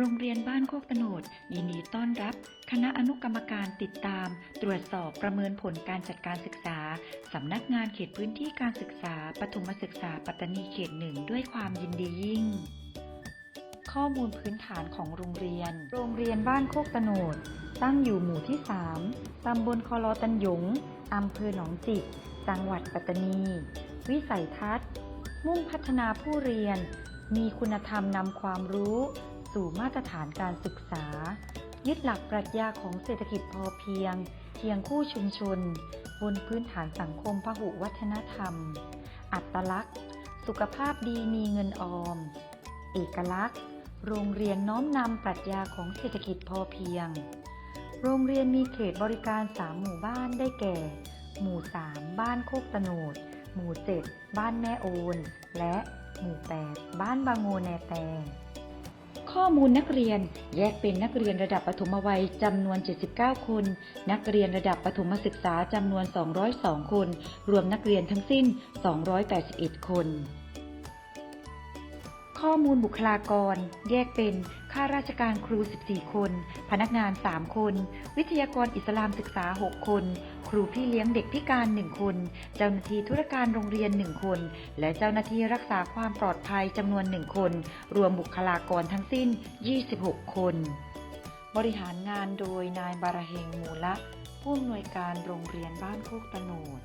โรงเรียนบ้านโคกตโนดยินดีต้อนรับ คณะอนุกรรมการติดตาม ตรวจสอบประเมินผลการจัดการศึกษา สำนักงานเขตพื้นที่การศึกษาปฐมศึกษาปัตตานีเขตหนึ่งด้วยความยินดียิ่ง ข้อมูลพื้นฐานของโรงเรียน โรงเรียนบ้านโคกตโนดตั้งอยู่หมู่ที่ 3 ตำบลคอลอตันหยง อำเภอหนองจิก จังหวัดปัตตานี วิสัยทัศน์ มุ่งพัฒนาผู้เรียน มีคุณธรรมนำความรู้ สู่มาตรฐานการศึกษา ยึดหลักปรัชญาของเศรษฐกิจพอเพียงเคียงคู่ชุมชน บนพื้นฐานสังคมพหุวัฒนธรรม อัตลักษณ์ สุขภาพดีมีเงินออม เอกลักษณ์ โรงเรียนน้อมนำปรัชญาของเศรษฐกิจพอเพียง โรงเรียนมีเขตบริการ3หมู่บ้านได้แก่ หมู่ 3 บ้านโคกตะโนด หมู่ 7 บ้านแม่โอน และหมู่ 8 บ้านบางโงแนแต ข้อมูลนักเรียนแยกเป็นนักเรียนระดับปฐมวัยจำนวน 79 คน นักเรียนระดับประถมศึกษาจำนวน 202 คน รวมนักเรียนทั้งสิ้น 281 คน ข้อมูลบุคลากร แยกเป็นข้าราชการครู 14 คน พนักงาน 3 คน วิทยากรอิสลามศึกษา 6 คน ครูพี่เลี้ยงเด็กพิการ 1 คน เจ้าหน้าที่ธุรการโรงเรียน 1 คน และเจ้าหน้าที่รักษาความปลอดภัยจำนวน 1 คน รวมบุคลากรทั้งสิ้น 26 คน บริหารงานโดยนายบาราเฮงมูละผู้อำนวยการโรงเรียนบ้านโคกตโนด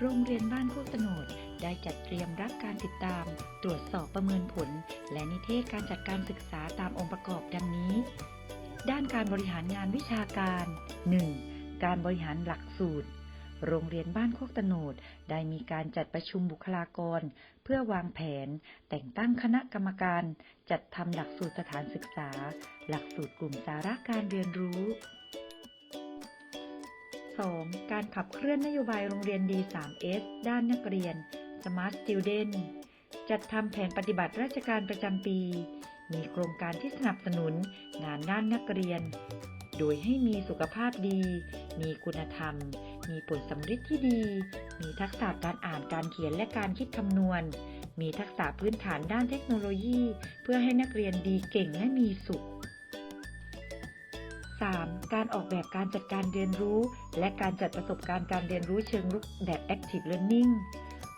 โรงเรียนบ้านโคกตโนดได้จัดเตรียมรับการติดตาม ตรวจสอบประเมินผล และนิเทศการจัดการศึกษาตามองค์ประกอบดังนี้ ด้านการบริหารงานวิชาการ 1. การบริหารหลักสูตร โรงเรียนบ้านโคกตโนดได้มีการจัดประชุมบุคลากร เพื่อวางแผน แต่งตั้งคณะกรรมการ จัดทำหลักสูตรสถานศึกษา หลักสูตรกลุ่มสาระการเรียนรู้ 2. การขับเคลื่อนนโยบายโรงเรียน D3S ด้านนักเรียน Smart Student จัดทำแผนปฏิบัติราชการประจำปี มีโครงการที่สนับสนุนงานด้านนักเรียน โดยให้มีสุขภาพดี มีคุณธรรม มีผลสำฤทธิ์ที่ดี มีทักษะการอ่านการเขียนและการคิดคำนวณ มีทักษะพื้นฐานด้านเทคโนโลยี เพื่อให้นักเรียนดีเก่งและมีสุข 3. การออกแบบการจัดการเรียนรู้ และการจัดประสบการณ์การเรียนรู้เชิงรุกแบบ Active Learning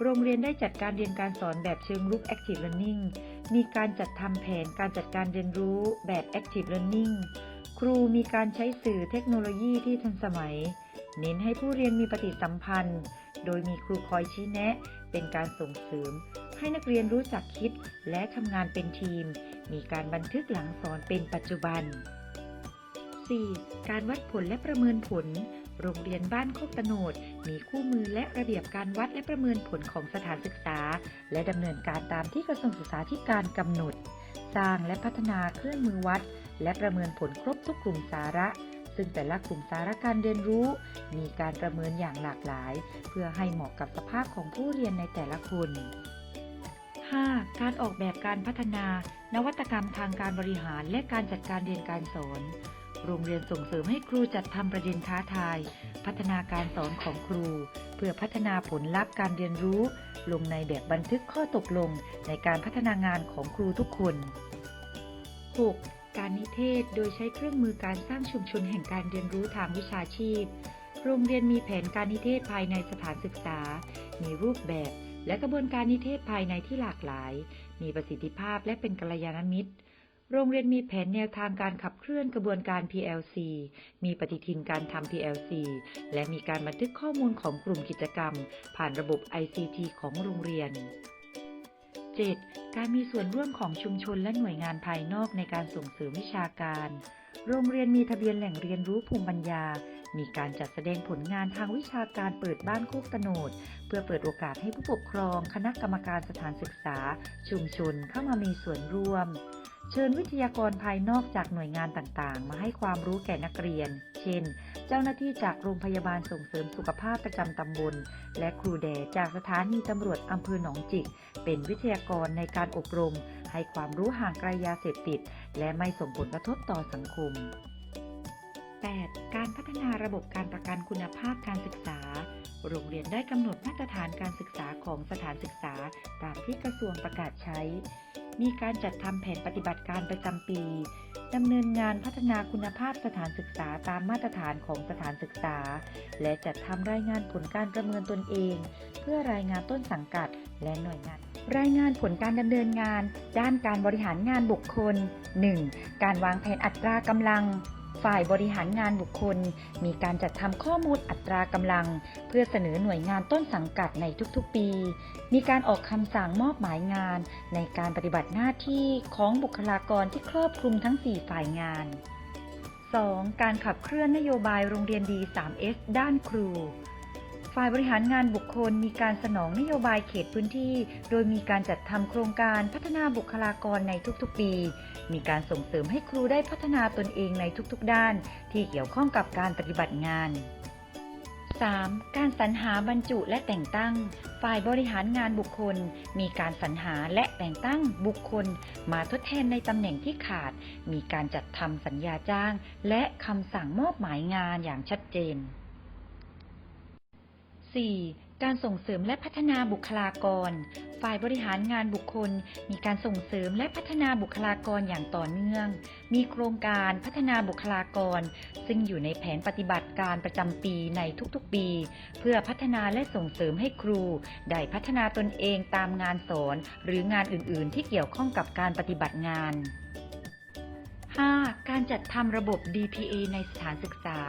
โรงเรียนได้จัดการเรียนการสอนแบบเชิงรุก Active Learning มีการจัดทำแผนการจัดการเรียนรู้แบบ Active Learning ครูมีการใช้สื่อเทคโนโลยีที่ทันสมัย เน้นให้ผู้เรียนมีปฏิสัมพันธ์ โดยมีครูคอยชี้แนะ เป็นการส่งเสริม ให้นักเรียนรู้จักคิดและทำงานเป็นทีม มีการบันทึกหลังสอนเป็นปัจจุบัน 4. การวัดผลและประเมินผล โรงเรียนบ้านโคกตโนด มีคู่มือและระเบียบการวัดและประเมินผลของสถานศึกษา และดำเนินการตามที่กระทรวงศึกษาธิการกำหนด สร้างและพัฒนาเครื่องมือวัด และประเมินผลครบทุกกลุ่มสาระ ซึ่งแต่ละกลุ่มสาระการเรียนรู้ มีการประเมินอย่างหลากหลาย เพื่อให้เหมาะกับสภาพของผู้เรียนในแต่ละคน 5. การออกแบบการพัฒนา นวัตกรรมทางการบริหารและการจัดการเรียนการสอน โรงเรียนส่งเสริมให้ครูจัดทำประเด็นท้าทาย พัฒนาการสอนของครู เพื่อพัฒนาผลลัพธ์การเรียนรู้ ลงในแบบบันทึกข้อตกลงในการพัฒนางานของครูทุกคน 6. การนิเทศโดยใช้เครื่องมือการสร้างชุมชนแห่งการเรียนรู้ทางวิชาชีพ โรงเรียนมีแผนการนิเทศภายในสถานศึกษา มีรูปแบบและกระบวนการนิเทศภายในที่หลากหลาย มีประสิทธิภาพและเป็นกัลยาณมิตร โรงเรียนมีแผนแนวทางการขับเคลื่อนกระบวนการ PLC มีปฏิทินการทำ PLC และมีการบันทึกข้อมูลของกลุ่มกิจกรรม ผ่านระบบ ICT ของโรงเรียน 7. การมีส่วนร่วมของชุมชนและหน่วยงานภายนอกในการส่งเสริมวิชาการ โรงเรียนมีทะเบียนแหล่งเรียนรู้ภูมิปัญญา มีการจัดแสดงผลงานทางวิชาการเปิดบ้านโคกตโนด เพื่อเปิดโอกาสให้ผู้ปกครอง คณะกรรมการสถานศึกษา ชุมชนเข้ามามีส่วนร่วม เชิญวิทยากรภายนอกจากหน่วยงานต่างๆ มาให้ความรู้แก่นักเรียน เช่น เจ้าหน้าที่จากโรงพยาบาลส่งเสริมสุขภาพประจำตำบล และครูแดจากสถานีตำรวจอำเภอหนองจิก เป็นวิทยากรในการอบรม ให้ความรู้ห่างไกลยาเสพติด และไม่ส่งผลกระทบต่อสังคม 8. การพัฒนาระบบการประกันคุณภาพการศึกษา โรงเรียนได้กำหนดมาตรฐานการศึกษาของสถานศึกษา ตามที่กระทรวงประกาศใช้ มีการจัดทำแผนปฏิบัติการประจำปีดำเนินงานพัฒนาคุณภาพสถานศึกษาตามมาตรฐานของสถานศึกษา และจัดทำรายงานผลการประเมินตนเอง เพื่อรายงานต้นสังกัดและหน่วยงาน รายงานผลการดำเนินงาน ด้านการบริหารงานบุคคล 1. การวางแผนอัตรากำลัง ฝ่ายบริหารงานบุคคล มีการจัดทำข้อมูลอัตรากำลัง เพื่อเสนอหน่วยงานต้นสังกัดในทุกๆปี มีการออกคำสั่งมอบหมายงาน ในการปฏิบัติหน้าที่ของบุคลากรที่ครอบคลุมทั้ง 4 ฝ่ายงาน 2. การขับเคลื่อนนโยบายโรงเรียนดี 3S ด้านครู ฝ่ายบริหารงานบุคคลมีการสนองนโยบายเขตพื้นที่ โดยมีการจัดทำโครงการพัฒนาบุคลากรในทุกๆปี มีการส่งเสริมให้ครูได้พัฒนาตนเองในทุกๆด้าน ที่เกี่ยวข้องกับการปฏิบัติงาน 3. การสรรหาบรรจุและแต่งตั้ง ฝ่ายบริหารงานบุคคล มีการสรรหาและแต่งตั้งบุคคล มาทดแทนในตำแหน่งที่ขาด มีการจัดทำสัญญาจ้าง และคำสั่งมอบหมายงานอย่างชัดเจน 4. การส่งเสริมและพัฒนาบุคลากร ฝ่ายบริหารงานบุคคล มีการส่งเสริมและพัฒนาบุคลากรอย่างต่อเนื่อง มีโครงการพัฒนาบุคลากร ซึ่งอยู่ในแผนปฏิบัติการประจำปีในทุกๆปี เพื่อพัฒนาและส่งเสริมให้ครู ได้พัฒนาตนเองตามงานสอน หรืองานอื่น ๆ ที่เกี่ยวข้องกับการปฏิบัติงาน 5. การจัดทำระบบ DPA ในสถานศึกษา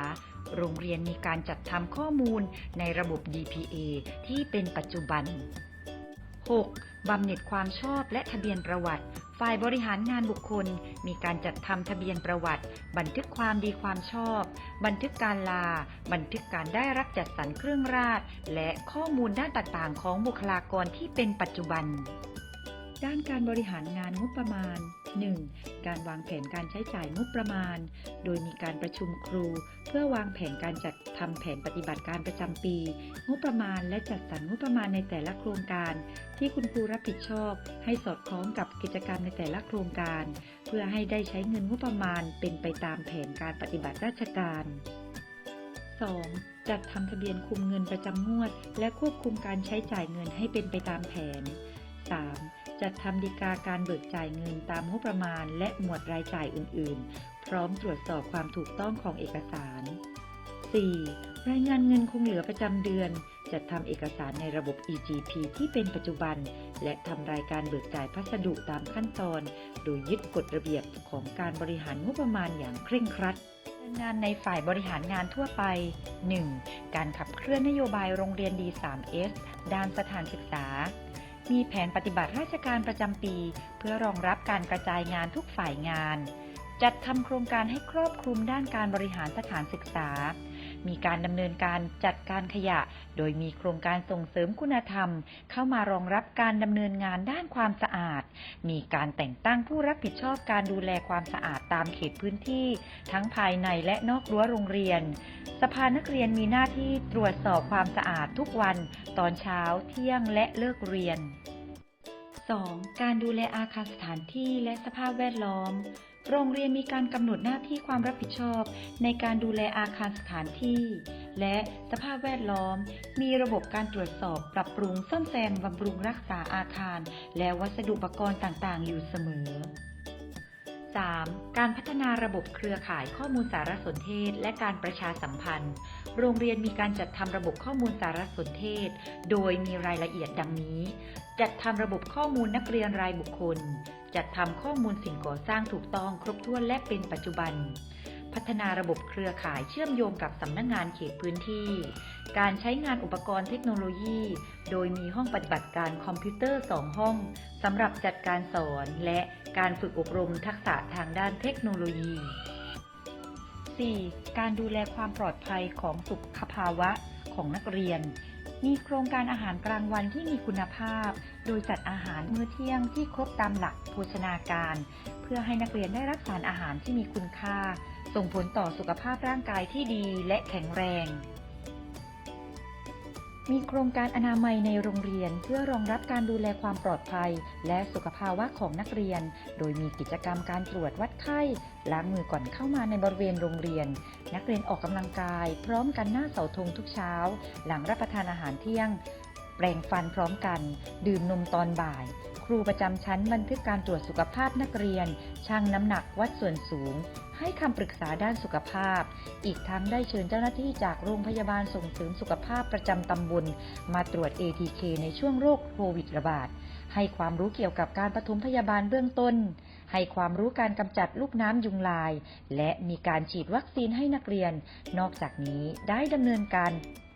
โรงเรียนมีการจัดทำข้อมูลในระบบ DPA ที่เป็นปัจจุบัน 6. บำเหน็จความชอบและทะเบียนประวัติ ฝ่ายบริหารงานบุคคล มีการจัดทำทะเบียนประวัติ บันทึกความดีความชอบ บันทึกการลา บันทึกการได้รับจัดสรรเครื่องราช และข้อมูลด้านต่างๆ ของบุคลากรที่เป็นปัจจุบัน ด้านการบริหารงานงบประมาณ 1. การวางแผนการใช้จ่ายงบประมาณ โดยมีการประชุมครู เพื่อวางแผนการจัดทำแผนปฏิบัติการประจำปี งบประมาณและจัดสรรงบประมาณในแต่ละโครงการ ที่คุณครูรับผิดชอบ ให้สอดคล้องกับกิจกรรมในแต่ละโครงการ เพื่อให้ได้ใช้เงินงบประมาณเป็นไปตามแผนการปฏิบัติราชการ 2. จัดทำทะเบียนคุมเงินประจำงวด และควบคุมการใช้จ่ายเงินให้เป็นไปตามแผน 3. จัดทำดีกาการเบิกจ่ายเงินตามงบประมาณ และหมวดรายจ่ายอื่น ๆ พร้อมตรวจสอบความถูกต้องของเอกสาร 4. รายงานเงินคงเหลือประจำเดือน จัดทำเอกสารในระบบ EGP ที่เป็นปัจจุบัน และทำรายการเบิกจ่ายพัสดุตามขั้นตอน โดยยึดกฎระเบียบของการบริหารงบประมาณอย่างเคร่งครัดงานในฝ่ายบริหารงานทั่วไป 1. การขับเคลื่อนนโยบายโรงเรียนดี 3S ด้านสถานศึกษา มีแผนปฏิบัติราชการประจำปี เพื่อรองรับการกระจายงานทุกฝ่ายงาน จัดทำโครงการให้ครอบคลุมด้านการบริหารสถานศึกษา มีการดำเนินการจัดการขยะ โดยมีโครงการส่งเสริมคุณธรรม เข้ามารองรับการดำเนินงานด้านความสะอาด มีการแต่งตั้งผู้รับผิดชอบการดูแลความสะอาดตามเขตพื้นที่ ทั้งภายในและนอกรั้วโรงเรียน สภานักเรียนมีหน้าที่ตรวจสอบความสะอาดทุกวัน ตอนเช้า เที่ยงและเลิกเรียน 2. การดูแลอาคารสถานที่และสภาพแวดล้อม โรงเรียนมีการกำหนดหน้าที่ความรับผิดชอบ ในการดูแลอาคารสถานที่ และสภาพแวดล้อม มีระบบการตรวจสอบปรับปรุงซ่อมแซมบำรุงรักษาอาคาร และวัสดุอุปกรณ์ต่างๆ อยู่เสมอ 3. การพัฒนาระบบเครือข่ายข้อมูลสารสนเทศ และการประชาสัมพันธ์ โรงเรียนมีการจัดทำระบบข้อมูลสารสนเทศ โดยมีรายละเอียดดังนี้ จัดทำระบบข้อมูลนักเรียนรายบุคคล จัดทำข้อมูลสิ่งก่อสร้างถูกต้องครบถ้วนและเป็นปัจจุบัน พัฒนาระบบเครือข่ายเชื่อมโยงกับสำนักงงานเขตพื้นที่ การใช้งานอุปกรณ์เทคโนโลยี โดยมีห้องปฏิบัติการคอมพิวเตอร์ 2 ห้องสำหรับจัดการสอนและการฝึกอบรมทักษะทางด้านเทคโนโลยี 4. การดูแลความปลอดภัยของสุขภาวะของนักเรียน มีโครงการอาหารกลางวันที่มีคุณภาพ โดยจัดอาหารมื้อเที่ยงที่ครบตามหลักโภชนาการ เพื่อให้นักเรียนได้รับสารอาหารที่มีคุณค่า ส่งผลต่อสุขภาพร่างกายที่ดีและแข็งแรง มีโครงการอนามัยในโรงเรียนเพื่อรองรับการดูแลความปลอดภัย และสุขภาวะของนักเรียน โดยมีกิจกรรมการตรวจวัดไข้ ล้างมือก่อนเข้ามาในบริเวณโรงเรียน นักเรียนออกกำลังกาย พร้อมกันหน้าเสาธงทุกเช้า หลังรับประทานอาหารเที่ยง แปรงฟันพร้อมกัน ดื่มนมตอนบ่าย ครูประจำชั้นบันทึกการตรวจสุขภาพนักเรียนชั่งน้ำหนักวัดส่วนสูง ให้คำปรึกษาด้านสุขภาพ อีกทั้งได้เชิญเจ้าหน้าที่จากโรงพยาบาลส่งเสริมสุขภาพประจำตำบลมาตรวจ ATK ในช่วงโรคโควิดระบาด ให้ความรู้เกี่ยวกับการปฐมพยาบาลเบื้องต้น ให้ความรู้การกำจัดลูกน้ำยุงลาย และมีการฉีดวัคซีนให้นักเรียน นอกจากนี้ได้ดำเนินการ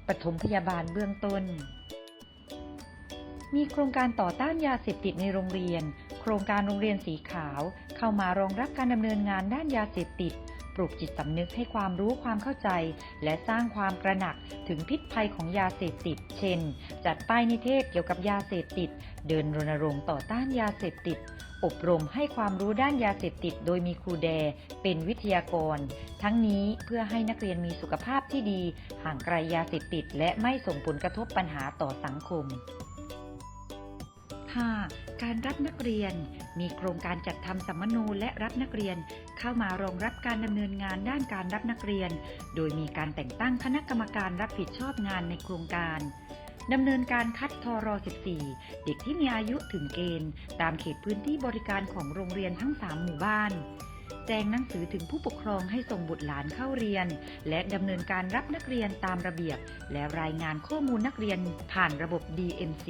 ปฐมพยาบาลเบื้องต้น มีโครงการต่อต้านยาเสพติดในโรงเรียน โครงการโรงเรียนสีขาว เข้ามารองรับการดำเนินงานด้านยาเสพติด ปลูกจิตสำนึกให้ความรู้ความเข้าใจ และสร้างความกระหนักถึงพิษภัยของยาเสพติด เช่น จัดป้ายนิเทศเกี่ยวกับยาเสพติด เดินรณรงค์ต่อต้านยาเสพติด อบรมให้ความรู้ด้านยาเสพติด โดยมีครูแด เป็นวิทยากร ทั้งนี้เพื่อให้นักเรียนมีสุขภาพที่ดี ห่างไกลยาเสพติด และไม่ส่งผลกระทบปัญหาต่อสังคม 5. การรับนักเรียน มีโครงการจัดทำสัมมโนและรับนักเรียน เข้ามารองรับการดำเนินงานด้านการรับนักเรียน โดยมีการแต่งตั้งคณะกรรมการรับผิดชอบงานในโครงการดำเนินการคัดทร14 เด็กที่มีอายุถึงเกณฑ์ ตามเขตพื้นที่บริการของโรงเรียนทั้ง 3 หมู่บ้าน แจ้งหนังสือถึงผู้ปกครองให้ส่งบุตรหลานเข้าเรียน และดำเนินการรับนักเรียนตามระเบียบ และรายงานข้อมูลนักเรียนผ่านระบบ DMC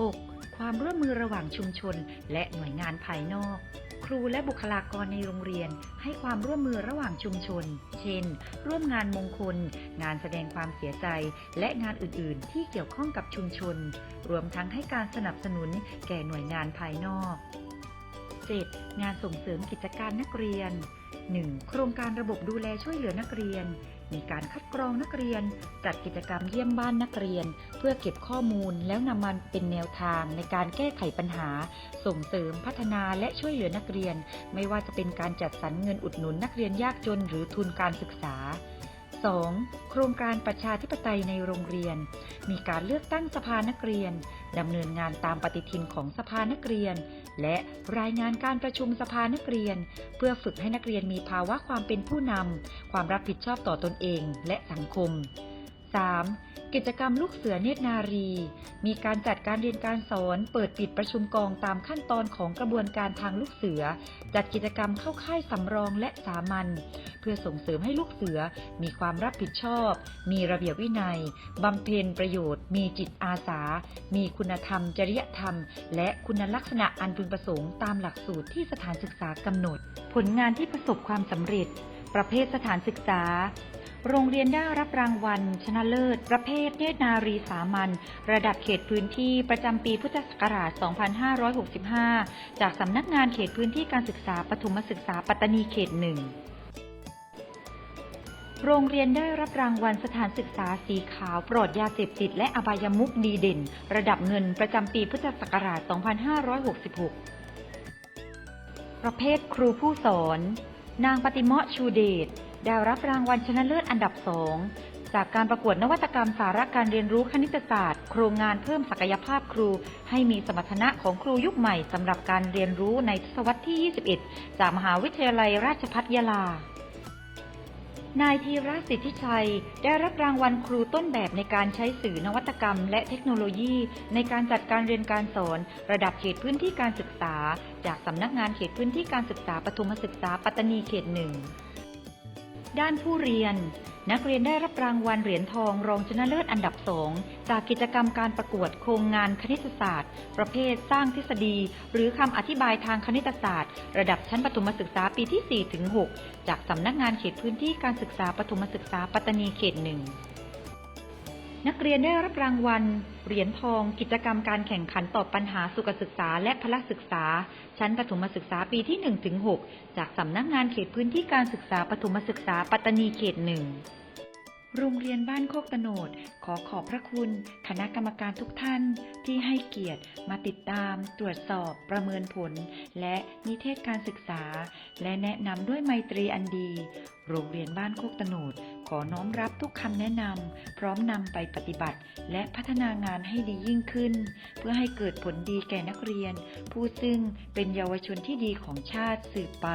6. ความร่วมมือระหว่างชุมชน และหน่วยงานภายนอก ครูและบุคลากรในโรงเรียน ให้ความร่วมมือระหว่างชุมชน เช่น ร่วมงานมงคล งานแสดงความเสียใจ และงานอื่น ๆ ที่เกี่ยวข้องกับชุมชน รวมทั้งให้การสนับสนุนแก่หน่วยงานภายนอก 7. งานส่งเสริมกิจการนักเรียน 1. โครงการระบบดูแลช่วยเหลือนักเรียน มีการคัดกรองนักเรียน จัดกิจกรรมเยี่ยมบ้านนักเรียน เพื่อเก็บข้อมูลแล้วนำมันเป็นแนวทางในการแก้ไขปัญหา ส่งเสริมพัฒนาและช่วยเหลือนักเรียน ไม่ว่าจะเป็นการจัดสรรเงินอุดหนุนนักเรียนยากจนหรือทุนการศึกษา 2. โครงการประชาธิปไตยในโรงเรียน มีการเลือกตั้งสภานักเรียนดำเนินงานตามปฏิทินของสภานักเรียน และรายงานการประชุมสภานักเรียน เพื่อฝึกให้นักเรียนมีภาวะความเป็นผู้นำความรับผิดชอบต่อตนเองและสังคม 3. กิจกรรมลูกเสือเนตรนารี มีการจัดการเรียนการสอน เปิดปิดประชุมกองตามขั้นตอนของกระบวนการทางลูกเสือ จัดกิจกรรมเข้าค่ายสำรองและสามัญเพื่อส่งเสริมให้ลูกเสือมีความรับผิดชอบ มีระเบียบวินัย บำเพ็ญประโยชน์ มีจิตอาสา มีคุณธรรม จริยธรรม และคุณลักษณะอันพึงประสงค์ตามหลักสูตรที่สถานศึกษากำหนด ผลงานที่ประสบความสำเร็จ ประเภทสถานศึกษา โรงเรียนได้รับรางวัล ชนะเลิศ ประเภทเนตรนารีสามัญระดับเขตพื้นที่ประจำปีพุทธศักราช 2565 จากสำนักงานเขตพื้นที่การศึกษาปฐมศึกษาปัตตานีเขตหนึ่งโรงเรียนได้รับรางวัลสถานศึกษาสีขาวปลอดยาเสพติดและอบายมุกดีเด่น ระดับเงินประจำปีพุทธศักราช 2566 ประเภทครูผู้สอน นางปฏิมาะชูเดช ได้รับรางวัลชนะเลิศอันดับสองจากการประกวดนวัตกรรมสาระการเรียนรู้คณิตศาสตร์ โครงงานเพิ่มศักยภาพครู ให้มีสมรรถนะของครูยุคใหม่สำหรับการเรียนรู้ในทศวรรษที่ 21 จากมหาวิทยาลัยราชภัฏยาลา นายธีรสิทธิชัย ได้รับรางวัลครูต้นแบบในการใช้สื่อนวัตกรรม และเทคโนโลยี ในการจัดการเรียนการสอน ระดับเขตพื้นที่การศึกษา จากสำนักงานเขตพื้นที่การศึกษาปฐมศึกษาปัตตานีเขตหนึ่ง ด้านผู้เรียน นักเรียนได้รับรางวัลเหรียญทองรองชนะเลิศอันดับสองจากกิจกรรมการประกวดโครงงานคณิตศาสตร์ ประเภทสร้างทฤษฎี หรือคำอธิบายทางคณิตศาสตร์ ระดับชั้นประถมศึกษาปีที่4ถึง6จากสำนักงานเขตพื้นที่การศึกษาปฐมศึกษาปัตตานีเขตหนึ่ง นักเรียนได้รับรางวัล เหรียญทอง กิจกรรมการแข่งขันตอบปัญหาสุขศึกษาและพละศึกษา ชั้นประถมศึกษาปีที่1ถึง6จากสำนักงานเขตพื้นที่การศึกษาปฐมศึกษาปัตตานีเขตหนึ่งโรงเรียนบ้านโคกตะโนด ขอขอบพระคุณ คณะกรรมการทุกท่านที่ให้เกียรติมาติดตาม ตรวจสอบประเมินผล และนิเทศการศึกษา และแนะนำด้วยไมตรีอันดี โรงเรียนบ้านโคกตะโนด อน้อมรับทุกคำแนะนำพร้อมนำไปปฏิบัติ และพัฒนางานให้ดียิ่งขึ้น เพื่อให้เกิดผลดีแก่นักเรียน ผู้ซึ่งเป็นเยาวชนที่ดีของชาติสืบไป